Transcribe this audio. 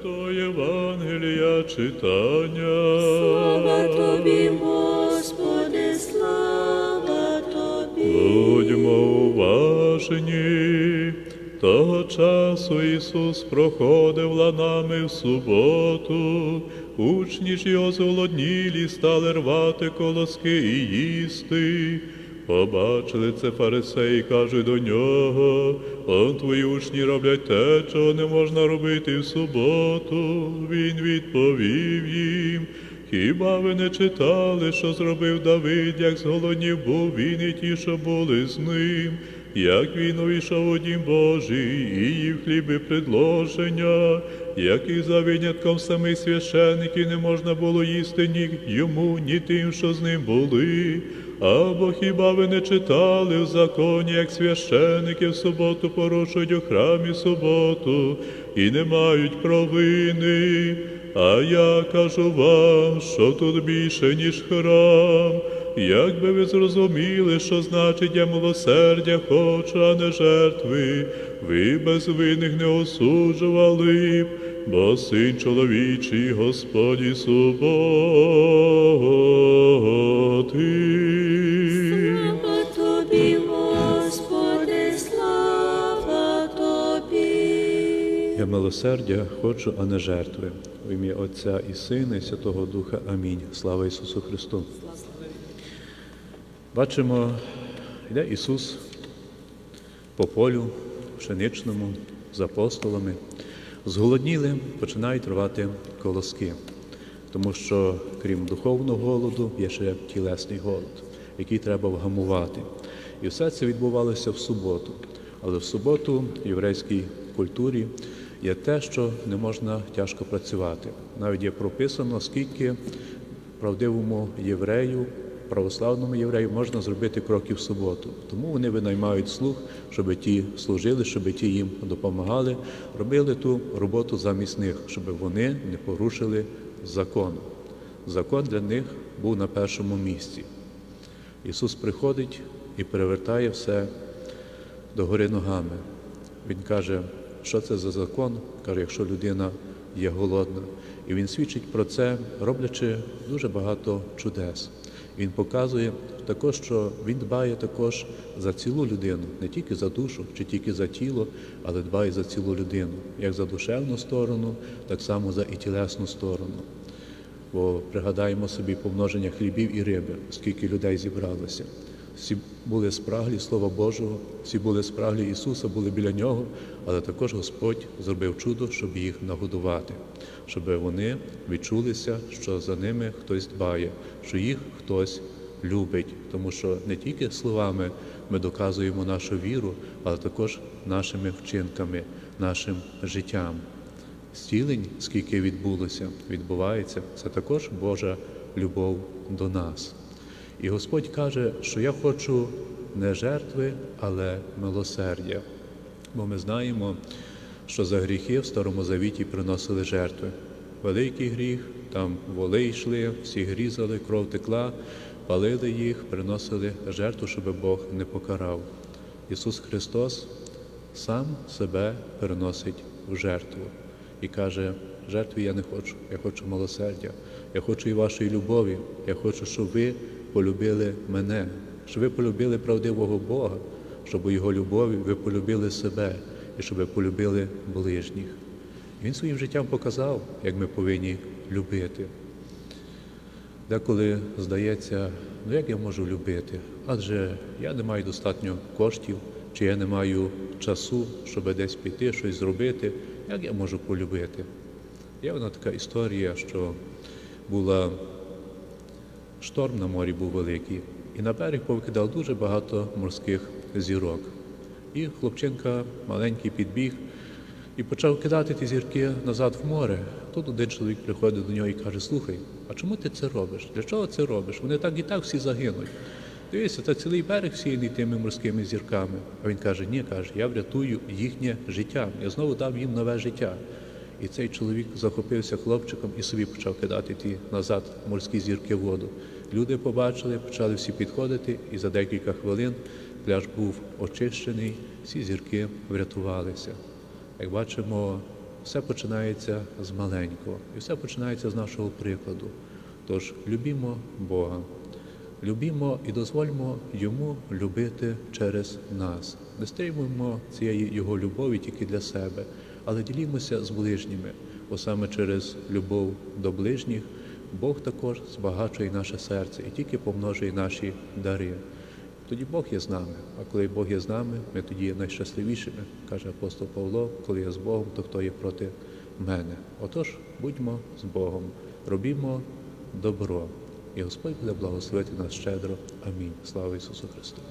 Святого Євангелія читання. Слава тобі, Господи, слава тобі. Будьмо уважні. Того часу Ісус проходив ланами в суботу, учні ж його зголоднілі стали рвати колоски і їсти. Побачили це фарисеї, кажуть до нього, он твої учні роблять те, чого не можна робити в суботу. Він відповів їм. Хіба ви не читали, що зробив Давид, як зголоднів був він і ті, що були з ним, як він увійшов у дім Божий і їв хліби предложення, як і за винятком самих священиків не можна було їсти ні йому, ні тим, що з ним були. Або хіба ви не читали в законі, як священики в суботу порушують у храмі суботу і не мають провини? А я кажу вам, що тут більше, ніж храм. Як би ви зрозуміли, що значить я милосердя хочу, а не жертви, ви безвинних не осуджували б, бо син чоловічий Господі суботи. Милосердя хочу, а не жертви. В ім'я Отця і Сина, і Святого Духа. Амінь. Слава Ісусу Христу. Бачимо, йде Ісус по полю пшеничному з апостолами. Зголодніли, починають рвати колоски, тому що крім духовного голоду є ще тілесний голод, який треба вгамувати. І все це відбувалося в суботу. Але в суботу в єврейській культурі є те, що не можна тяжко працювати. Навіть є прописано, скільки правдивому єврею, православному єврею можна зробити кроків в суботу. Тому вони винаймають слуг, щоб ті служили, щоб ті їм допомагали, робили ту роботу замість них, щоб вони не порушили закон. Закон для них був на першому місці. Ісус приходить і перевертає все догори ногами. Він каже, що це за закон? Каже, якщо людина є голодна. І він свідчить про це, роблячи дуже багато чудес. Він показує також, що він дбає також за цілу людину, не тільки за душу чи тільки за тіло, але дбає за цілу людину, як за душевну сторону, так само за і тілесну сторону. Бо пригадаємо собі помноження хлібів і риби, скільки людей зібралося. Всі були спраглі Слова Божого, всі були спраглі Ісуса, були біля Нього, але також Господь зробив чудо, щоб їх нагодувати, щоб вони відчулися, що за ними хтось дбає, що їх хтось любить, тому що не тільки словами ми доказуємо нашу віру, але також нашими вчинками, нашим життям. Зцілень, скільки відбулося, відбувається, це також Божа любов до нас. І Господь каже, що я хочу не жертви, але милосердя. Бо ми знаємо, що за гріхи в Старому Завіті приносили жертви. Великий гріх, там воли йшли, всі грізали, кров текла, палили їх, приносили жертву, щоб Бог не покарав. Ісус Христос сам себе переносить в жертву і каже, жертви я не хочу, я хочу милосердя, я хочу і вашої любові, я хочу, щоб ви полюбили мене, щоб ви полюбили правдивого Бога, щоб у Його любові ви полюбили себе і щоб ви полюбили ближніх. Він своїм життям показав, як ми повинні любити. Деколи здається, ну як я можу любити? Адже я не маю достатньо коштів, чи я не маю часу, щоб десь піти, щось зробити. Як я можу полюбити? Є вона така історія, що була шторм на морі був великий, і на берег повикидав дуже багато морських зірок. І хлопчинка маленький підбіг і почав кидати ті зірки назад в море. Тут один чоловік приходить до нього і каже: Слухай, а чому ти це робиш? Для чого це робиш? Вони так і так всі загинуть. Дивися, це цілий берег всіяний тими морськими зірками. А він каже: Ні, каже, я врятую їхнє життя. Я знову дав їм нове життя. І цей чоловік захопився хлопчиком і собі почав кидати ті назад морські зірки в воду. Люди побачили, почали всі підходити, і за декілька хвилин пляж був очищений, всі зірки врятувалися. Як бачимо, все починається з маленького, і все починається з нашого прикладу. Тож любімо Бога, любімо і дозвольмо Йому любити через нас. Не стримуємо цієї Його любові тільки для себе, але ділімося з ближніми, бо саме через любов до ближніх Бог також збагачує наше серце і тільки помножує наші дари. Тоді Бог є з нами. А коли Бог є з нами, ми тоді є найщасливішими, каже апостол Павло, коли я з Богом, то хто є проти мене. Отож, будьмо з Богом, робімо добро, і Господь буде благословити нас щедро. Амінь. Слава Ісусу Христу!